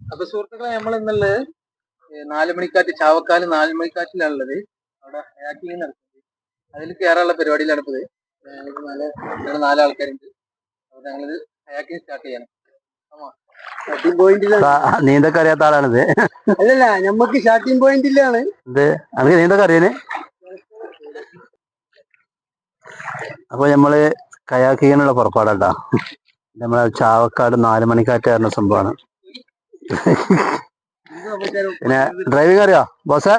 അപ്പൊ സുഹൃത്തുക്കളെ നമ്മൾ ഇന്നുള്ളത് നാല് മണിക്കാറ്റ് ചാവക്കാൽ നാല് മണിക്കാറ്റിലാണുള്ളത് അവിടെ ഹാക്കിങ് നടക്കുന്നത് അതിൽ കയറാനുള്ള പരിപാടിയിലാണ് ഇപ്പത് ഞങ്ങൾക്ക് നാല് ആൾക്കാരുണ്ട്. നാലാൾക്കാരുണ്ട് അപ്പൊ ഞങ്ങളിത് ഹാക്കിങ് സ്റ്റാർട്ട് ചെയ്യണം. സ്റ്റാർട്ടിംഗ് നീന്തൊക്കെ അറിയാത്ത ആളാണിത്. അല്ലല്ല നമുക്ക് സ്റ്റാർട്ടിംഗ് പോയിന്റിലാണ് ഇത് എനിക്ക് നീന്തൊക്കെ അറിയാന് അപ്പൊ നമ്മൾ കയാക്കിങ്ങിനുള്ള പുറപ്പാടല്ല നമ്മളെ ചാവക്കാട് നാല് മണിക്കാറ്റ് പറഞ്ഞ സംഭവമാണ് പിന്നെ ഡ്രൈവിംഗ് അറിയോ ബോസേ?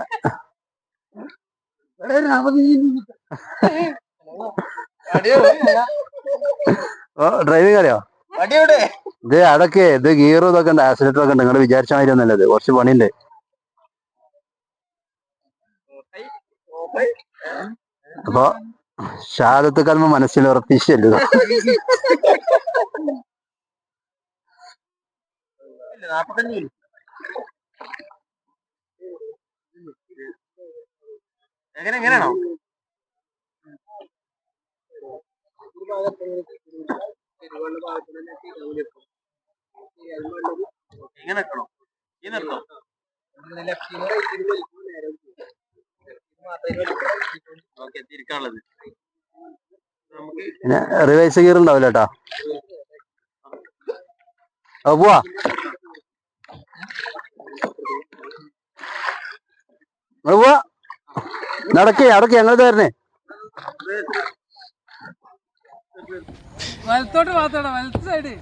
ഓ ഡ്രൈവിംഗ് അറിയോ ഇത് അതൊക്കെ ഇത് ഗിയറും ഇതൊക്കെ ഉണ്ട് ആക്സിഡന്റ് ഒക്കെ ഉണ്ട്. നിങ്ങൾ വിചാരിച്ച മാതിരി ഒന്നല്ല ഇത്. കുറച്ച് പണിയുണ്ട്. അപ്പൊ ഷാദത്ത് കൽമ മനസ്സിൽ നാപ്പത്തഞ്ച് മിനിറ്റ്. എങ്ങനെ എങ്ങനെയാണോ? ഇങ്ങനെ നിൽക്കണോ? ഈ നിർത്തോ. റിവേഴ്സ് ഗിയർ ഉണ്ടാവില്ല കേട്ടോ പോവാ നിങ്ങൾ പോവാ നടക്കേ അടക്കേ ഞങ്ങൾ തരണേ വലത്തോട്ട് മാത്രം വലത്ത് സൈഡ്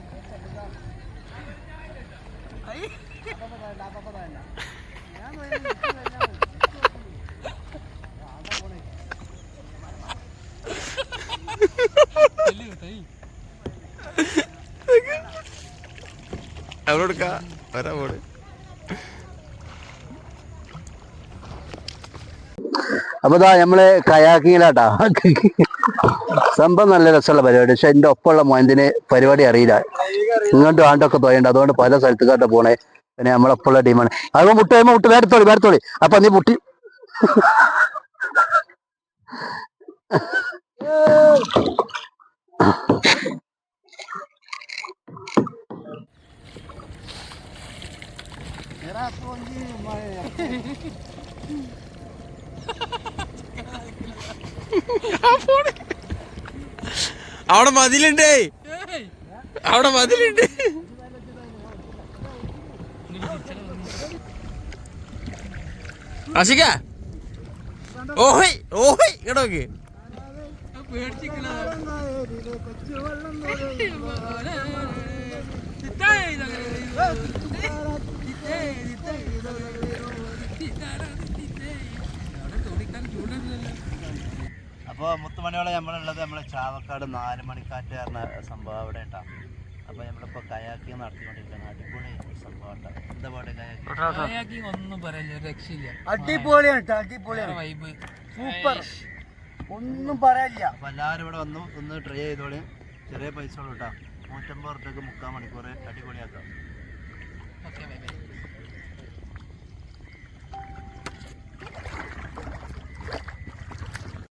അവരോടുക്കാ വരാ പോട് അപ്പൊ ഇതാ നമ്മൾ കയാക്കിങ്ങിലാട്ടാ. സംഭവം നല്ല രസമുള്ള പരിപാടി. പക്ഷെ എന്റെ ഒപ്പമുള്ള മോയന്തിന് പരിപാടി അറിയില്ല. ഇങ്ങോട്ട് ആണ്ടൊക്കെ പോയണ്ട അതുകൊണ്ട് പല സ്ഥലത്തേക്കാട്ട പോണേ പിന്നെ നമ്മളൊപ്പമുള്ള ടീമാണ്. അത് മുട്ട കഴിയുമ്പോ മുട്ട വേർത്തോളി വേർത്തോളി അപ്പൊ നീ മുട്ടി. അവിടെ മതിലുണ്ടേ. അവിടെ മതിലുണ്ട്. അശിക ഓഹോയ് ഓഹോയ് ഇങ്ങോട്ട് നോക്ക്. അപ്പൊ മുത്തുമണിയോളം നമ്മളുള്ളത് നമ്മളെ ചാവക്കാട് നാല് മണിക്കാറ്റ് പറഞ്ഞ സംഭവം അവിടെ ഉണ്ടാ അപ്പൊ നമ്മളിപ്പോ കയാക്കിങ് നടത്തിക്കൊണ്ടിരിക്കുന്നത് അടിപൊളി സംഭവം ട്ടാ. എന്താ പാട് ഒന്നും പറയില്ല. രക്ഷയില്ല. അടിപൊളിയാണ് അടിപൊളിയാണ്. വൈബ് സൂപ്പർ ഒന്നും പറയില്ല. അപ്പൊ എല്ലാവരും ഇവിടെ വന്നു. ഒന്ന് ട്രൈ ചെയ്തോളി. ചെറിയ പൈസ ഉള്ളൂ കേട്ടോ നൂറ്റമ്പത് റുപ്യക്ക് മുക്കാൽ മണിക്കൂർ അടിപൊളിയാക്കാം. ഓക്കെ